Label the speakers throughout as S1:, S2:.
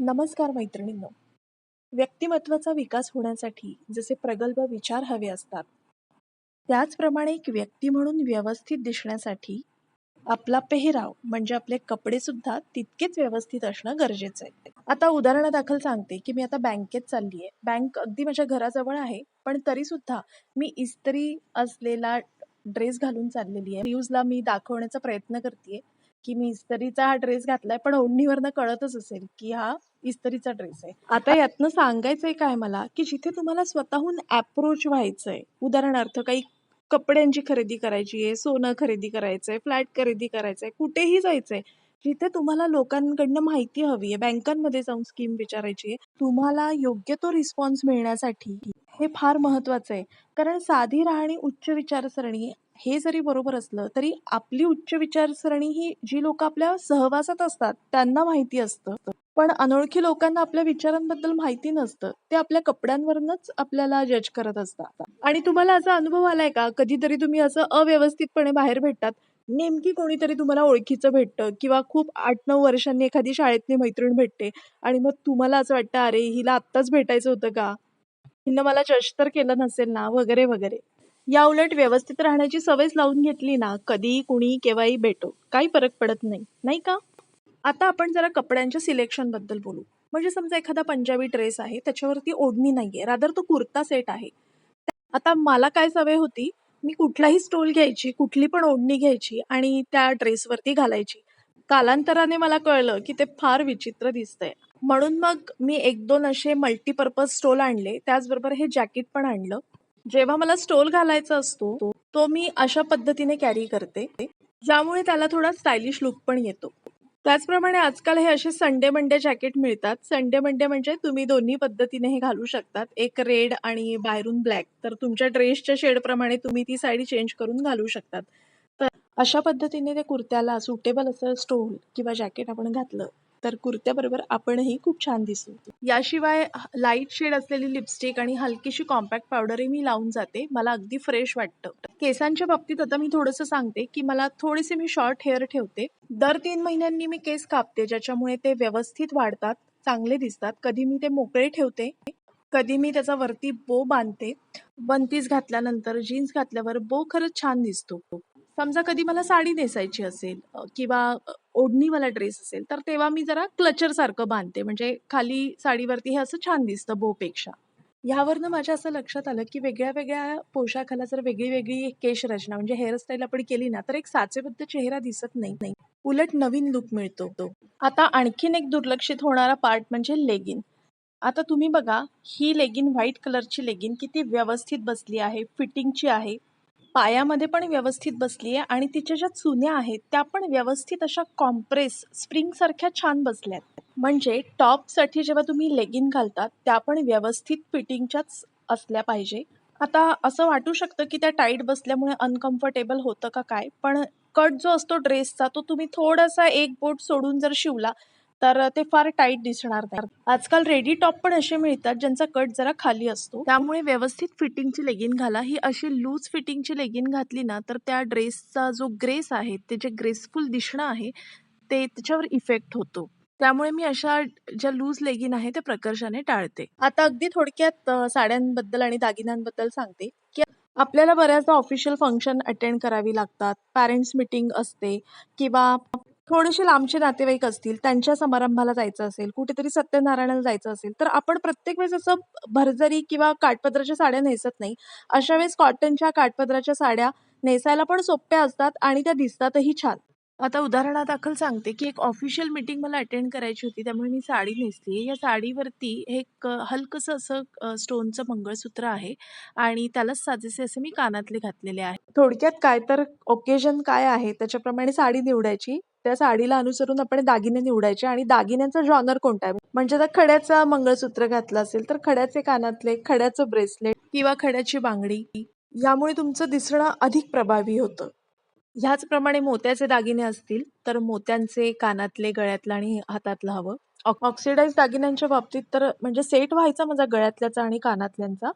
S1: नमस्कार मैत्रिणींनो. व्यक्तिमत्वाचा विकास होण्यासाठी जसे प्रगल्भ विचार हवे असतात त्याचप्रमाणे एक व्यक्ती म्हणून व्यवस्थित दिसण्यासाठी आपला पेहराव म्हणजे आपले कपडे सुद्धा तितकेच व्यवस्थित असणं गरजेचं आहे. आता उदाहरणादाखल सांगते की मी आता बँकेत चालली आहे बँक अगदी माझ्या घराजवळ आहे पण तरी सुद्धा मी इस्त्री असलेला ड्रेस घालून चाललेली आहे न्यूजला मी दाखवण्याचा प्रयत्न करते की मी इस्त्रीचा हा ड्रेस घातलाय पण ओढणीवरनं कळतच असेल की हा इस्त्रीचा ड्रेस आहे. आता यातनं सांगायचंय काय मला की जिथे तुम्हाला स्वतःहून अप्रोच व्हायचंय उदाहरणार्थ काही कपड्यांची खरेदी करायची आहे सोनं खरेदी करायचंय फ्लॅट खरेदी करायचंय कुठेही जायचंय जिथे तुम्हाला लोकांकडनं माहिती हवी आहे बँकांमध्ये जाऊन स्कीम विचारायची आहे तुम्हाला योग्य तो रिस्पॉन्स मिळण्यासाठी हे फार महत्वाचं आहे. कारण साधी राहणी उच्च विचारसरणी हे जरी बरोबर असलं तरी आपली उच्च विचारसरणी ही जी लोक आपल्या सहवासात असतात त्यांना माहिती असतं. पण अनोळखी लोकांना आपल्या विचारांबद्दल माहिती नसतं ते आपल्या कपड्यांवरूनच आपल्याला जज करत असतात. आणि तुम्हाला असा अनुभव आलाय का? कधीतरी तुम्ही असं अव्यवस्थितपणे बाहेर भेटतात नेमकी कोणीतरी तुम्हाला ओळखीचं भेटतं किंवा खूप आठ नऊ वर्षांनी एखादी शाळेतली मैत्रीण भेटते आणि मग तुम्हाला असं वाटतं अरे हिला आत्ताच भेटायचं होतं का? हिनं मला जज तर केलं नसेल ना? वगैरे वगैरे. या उलट व्यवस्थित राहण्याची सवयच लावून घेतली ना कधी कुणी केव्हाही भेटो. काही फरक पडत नाही. नाही का? आता आपण जरा कपड्यांच्या सिलेक्शनबद्दल बोलू. म्हणजे समजा एखादा पंजाबी ड्रेस आहे त्याच्यावरती ओढणी नाहीये. रादर तो कुर्ता सेट आहे. आता मला काय सवय होती? मी कुठलाही स्टोल घ्यायची कुठली पण ओढणी घ्यायची आणि त्या ड्रेसवरती घालायची. कालांतराने मला कळलं की ते फार विचित्र दिसतंय. म्हणून मग मी एक दोन असे मल्टीपर्पज स्टोल आणले. त्याचबरोबर हे जॅकेट पण आणलं. जेव्हा मला स्टोल घालायचा असतो तो मी अशा पद्धतीने कॅरी करते. ज्यामुळे त्याला थोडा स्टायलिश लुक पण येतो. त्याचप्रमाणे आजकाल हे असे संडे मंडे जॅकेट मिळतात. संडे मंडे म्हणजे तुम्ही दोन्ही पद्धतीने हे घालू शकतात. एक रेड आणि बाहेरून ब्लॅक तर तुमच्या ड्रेसच्या शेडप्रमाणे तुम्ही ती साडी चेंज करून घालू शकतात. तर अशा पद्धतीने ते कुर्त्याला सुटेबल असं स्टोल किंवा जॅकेट आपण घातलं तर कुर्त्याबरोबर आपणही खूप छान दिसू. याशिवाय लाइट शेड असलेली लिपस्टिक आणि हलकीशी कॉम्पॅक्ट पावडरही मी लावून जाते. मला अगदी फ्रेश वाटतं. केसांच्या बाबतीत आता मी थोडंसं सांगते की मला थोडेसे मी शॉर्ट हेअर ठेवते. दर तीन महिन्यांनी मी केस कापते ज्याच्यामुळे ते व्यवस्थित वाढतात चांगले दिसतात. कधी मी ते मोकळे ठेवते कधी मी त्याचा वरती बो बांधते. वन पीस घातल्यानंतर जीन्स घातल्यावर बो खरंच छान दिसतो. समजा कधी मला साडी नेसायची असेल किंवा ओढणीवाला ड्रेस असेल तर तेव्हा मी जरा क्लचर सारखं बांधते. म्हणजे खाली साडीवरती हे असं छान दिसतं बोपेक्षा ह्यावरनं माझ्या असं लक्षात आलं की वेगळ्या वेगळ्या पोशाखाला जर वेगळी वेगळी केश रचना म्हणजे हेअरस्टाईल आपण केली ना तर एक साचेबद्ध चेहरा दिसत नाही. नाही उलट नवीन लुक मिळतो. तो आता आणखीन एक दुर्लक्षित होणारा पार्ट म्हणजे लेगिन आता तुम्ही बघा ही लेगिन व्हाईट कलरची लेगिन किती व्यवस्थित बसली आहे फिटिंगची आहे. पायामध्ये पण व्यवस्थित बसली आहे आणि तिच्या ज्या चुन्या आहेत त्या पण व्यवस्थित अशा कॉम्प्रेस स्प्रिंगसारख्या छान बसल्यात. म्हणजे टॉपसाठी जेव्हा तुम्ही लेगिन घालतात त्या पण व्यवस्थित फिटिंगच्याच असल्या पाहिजे. आता असं वाटू शकतं की त्या टाईट बसल्यामुळे अनकम्फर्टेबल होतं का काय पण कट जो असतो ड्रेसचा तो तुम्ही थोडासा एक बोट सोडून जर शिवला तर ते फार टाईट दिसणार नाही. आजकाल रेडी टॉप पण असे मिळतात ज्यांचा कट जरा खाली असतो. त्यामुळे व्यवस्थित फिटिंगची लेगिन घाला. ही अशी लूज फिटिंगची लेगिन घातली ना तर त्या ड्रेसचा जो ग्रेस आहे ते जे ग्रेसफुल दिसणं आहे ते त्याच्यावर इफेक्ट होतो. त्यामुळे मी अशा ज्या लूज लेगिन आहे त्या प्रकर्षाने टाळते. आता अगदी थोडक्यात साड्यांबद्दल आणि दागिन्यांबद्दल सांगते की आपल्याला बऱ्याचदा ऑफिशियल फंक्शन अटेंड करावी लागतात. पॅरेंट्स मिटिंग असते किंवा थोडेसे लांबचे नातेवाईक असतील त्यांच्या समारंभाला जायचं असेल कुठेतरी सत्यनारायणाला जायचं असेल तर आपण प्रत्येक वेळेस असं भरजरी किंवा काठपदराच्या साड्या नेसत नाही. अशा वेळेस कॉटनच्या काठपदराच्या साड्या नेसायला पण सोप्या असतात आणि त्या दिसतातही छान. आता उदाहरणादाखल सांगते की एक ऑफिशियल मीटिंग मला अटेंड करायची होती त्यामुळे मी साडी नेसली. या साडीवरती एक अ, हलकंसं असं स्टोनचं मंगळसूत्र आहे आणि त्यालाच साजेसे असे मी कानातले घातलेले आहे. थोडक्यात काय तर ओकेजन काय आहे? त्याच्याप्रमाणे साडी निवडायची. त्या साडीला अनुसरून आपण दागिने निवडायचे आणि दागिन्यांचा जॉनर कोणता आहे? म्हणजे आता खड्याचं मंगळसूत्र घातलं असेल तर खड्याचे कानातले खड्याचं ब्रेसलेट किंवा खड्याची बांगडी यामुळे तुमचं दिसणं अधिक प्रभावी होतं. ह्याचप्रमाणे मोत्याचे दागिने असतील तर मोत्यांचे कानातले गळ्यातलं आणि हातातलं हवं. ऑक्सिडाईज दागिन्यांच्या बाबतीत तर म्हणजे सेट व्हायचा माझा गळ्यातल्याचा आणि कानातल्यांचा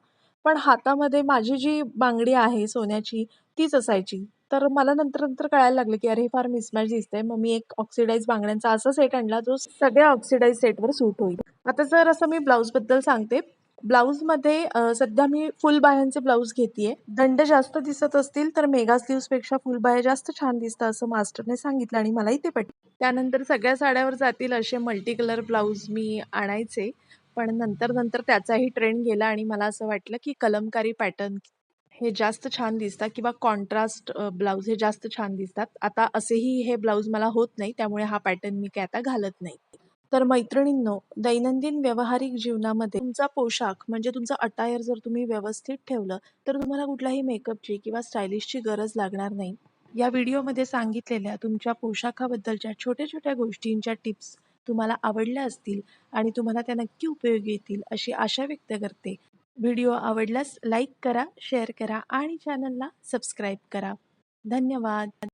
S1: पण हातामध्ये माझी जी बांगडी आहे सोन्याची तीच असायची. तर मला नंतर नंतर कळायला लागलं की अरे हे फार मिसमॅच दिसतंय. मग मी एक ऑक्सिडाईज बांगड्यांचा असा सेट आणला जो सगळ्या ऑक्सिडाईज सेटवर सूट होईल. आता जर असं मी ब्लाऊजबद्दल सांगते ब्लाऊजमध्ये सध्या मी फुल बाह्यांचे ब्लाऊज घेतेय. दंड जास्त दिसत असतील तर मेगा पेक्षा फुल बाह्या जास्त छान दिसतं असं मास्टरने सांगितलं आणि मलाही ते पटलं. त्यानंतर सगळ्या साड्यावर जातील असे मल्टी कलर ब्लाऊज मी आणायचे. पण नंतर नंतर त्याचाही ट्रेंड गेला आणि मला असं वाटलं की कलमकारी पॅटर्न हे जास्त छान दिसतात किंवा कॉन्ट्रास्ट ब्लाऊज हे जास्त छान दिसतात. आता असेही हे ब्लाऊज मला होत नाही त्यामुळे हा पॅटर्न मी काय आता घालत नाही. तर मैत्रिणींनो दैनंदिन व्यावहारिक जीवनामध्ये तुमचा पोशाख म्हणजे तुमचं अटायर जर तुम्ही व्यवस्थित ठेवलं तर तुम्हाला कुठल्याही मेकअपची किंवा स्टायलिशची गरज लागणार नाही. या व्हिडिओमध्ये सांगितलेल्या तुमच्या पोशाखाबद्दलच्या छोट्या छोट्या गोष्टींच्या टिप्स तुम्हाला आवडल्या असतील आणि तुम्हाला त्या नक्की उपयोगी येतील अशी आशा व्यक्त करते. व्हिडिओ आवडल्यास लाईक करा शेअर करा आणि चॅनलला सबस्क्राईब करा. धन्यवाद.